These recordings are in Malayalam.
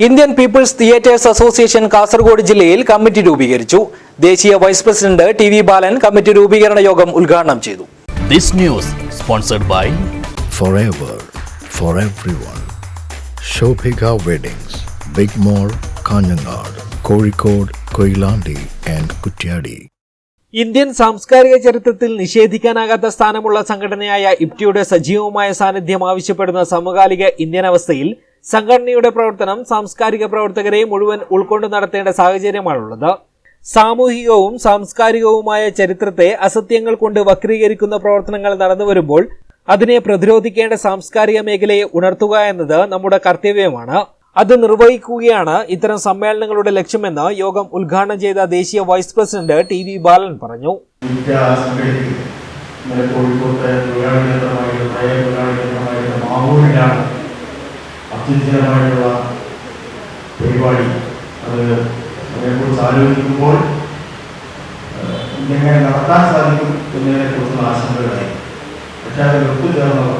Indian people's theatres association Kasaragod ജില്ലയിൽ കമ്മിറ്റി രൂപീകരിച്ചു ദേശീയ vice president T V Balan committee രൂപീകരണ യോഗം ഉദ്ഘാടനം ചെയ്തു This news sponsored by forever for everyone. Shobhika Weddings, Big Mall, Kanyanad, Kozhikode, Koilandi and Kutyadi. Indian സാംസ്കാരിക ചരിത്രത്തിൽ നിഷേധിക്കാനാകാത്ത സ്ഥാനമുള്ള സംഘടനയായ ഇപ്റ്റിയുടെ സജീവമായ സാന്നിധ്യം ആവശ്യപ്പെടുന്ന സമകാലിക ഇന്ത്യൻ അവസ്ഥയിൽ സംഘടനയുടെ പ്രവർത്തനം സാംസ്കാരിക പ്രവർത്തകരെ മുഴുവൻ ഉൾക്കൊണ്ട് നടത്തേണ്ട സാഹചര്യമാണുള്ളത്. സാമൂഹികവും സാംസ്കാരികവുമായ ചരിത്രത്തെ അസത്യങ്ങൾ കൊണ്ട് വക്രീകരിക്കുന്ന പ്രവർത്തനങ്ങൾ നടന്നു വരുമ്പോൾ അതിനെ പ്രതിരോധിക്കേണ്ട സാംസ്കാരിക മേഖലയെ ഉണർത്തുക എന്നത് നമ്മുടെ കർത്തവ്യമാണ്. അത് നിർവഹിക്കുകയാണ് ഇത്തരം സമ്മേളനങ്ങളുടെ ലക്ഷ്യമെന്ന് യോഗം ഉദ്ഘാടനം ചെയ്ത ദേശീയ vice president T V Balan പറഞ്ഞു. അത്യുജ്ജലമായിട്ടുള്ള പരിപാടി. അത് അതിനെക്കുറിച്ച് ആലോചിക്കുമ്പോൾ ഏഹ്, ഇതെങ്ങനെ നടത്താൻ സാധിക്കും എന്നതിനെക്കുറിച്ചുള്ള ആശങ്കകളായി. പക്ഷേ അതിൽ ഒത്തുചേർന്നവർ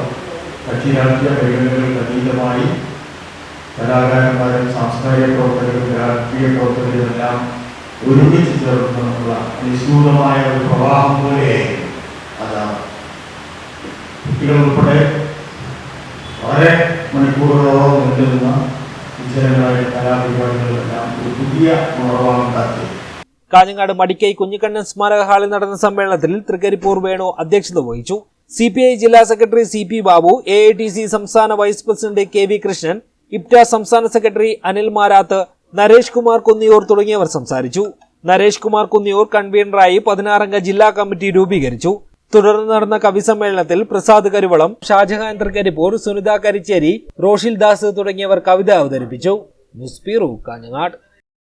കക്ഷി രാഷ്ട്രീയ പരിഗണനകൾക്ക് അതീതമായി കലാകാരന്മാരും സാംസ്കാരിക പ്രവർത്തകരും രാഷ്ട്രീയ പ്രവർത്തകരും എല്ലാം ഒരുമിച്ച് ചേർന്നുള്ള നിശൂതമായ ഒരു പ്രവാഹം പോലെയായിരുന്നു അതാണ്. കുട്ടികൾ ഉൾപ്പെടെ മണിക്കൂറുകളോളം നീണ്ടുന്ന വിജയങ്ങളായ കലാപരിപാടികളെല്ലാം ഒരു പുതിയ ഉണർവാണുണ്ടാക്കി കാഞ്ഞങ്ങാട് മടിക്കൈ കുഞ്ഞിക്കണ്ണൻ സ്മാരക ഹാളിൽ നടന്ന സമ്മേളനത്തിൽ തൃക്കരിപ്പൂർ വേണു അധ്യക്ഷത വഹിച്ചു. സി പി ഐ ജില്ലാ secretary C P Babu A I T C സംസ്ഥാന vice president K V Krishnan IPTA സംസ്ഥാന സെക്രട്ടറി അനിൽ മാരാത്ത് നരേഷ് കുമാർ കുന്നിയൂർ തുടങ്ങിയവർ സംസാരിച്ചു. നരേഷ് കുമാർ കുന്നിയൂർ കൺവീനറായി പതിനാറംഗ ജില്ലാ കമ്മിറ്റി രൂപീകരിച്ചു. തുടർന്ന് നടന്ന കവി സമ്മേളനത്തിൽ പ്രസാദ് കരുവളം ഷാജഹാൻ തൃക്കരിപ്പൂർ സുനിത കരിച്ചേരി റോഷിൽ ദാസ് തുടങ്ങിയവർ കവിത അവതരിപ്പിച്ചു. ന്യൂസ് കാഞ്ഞങ്ങാട്.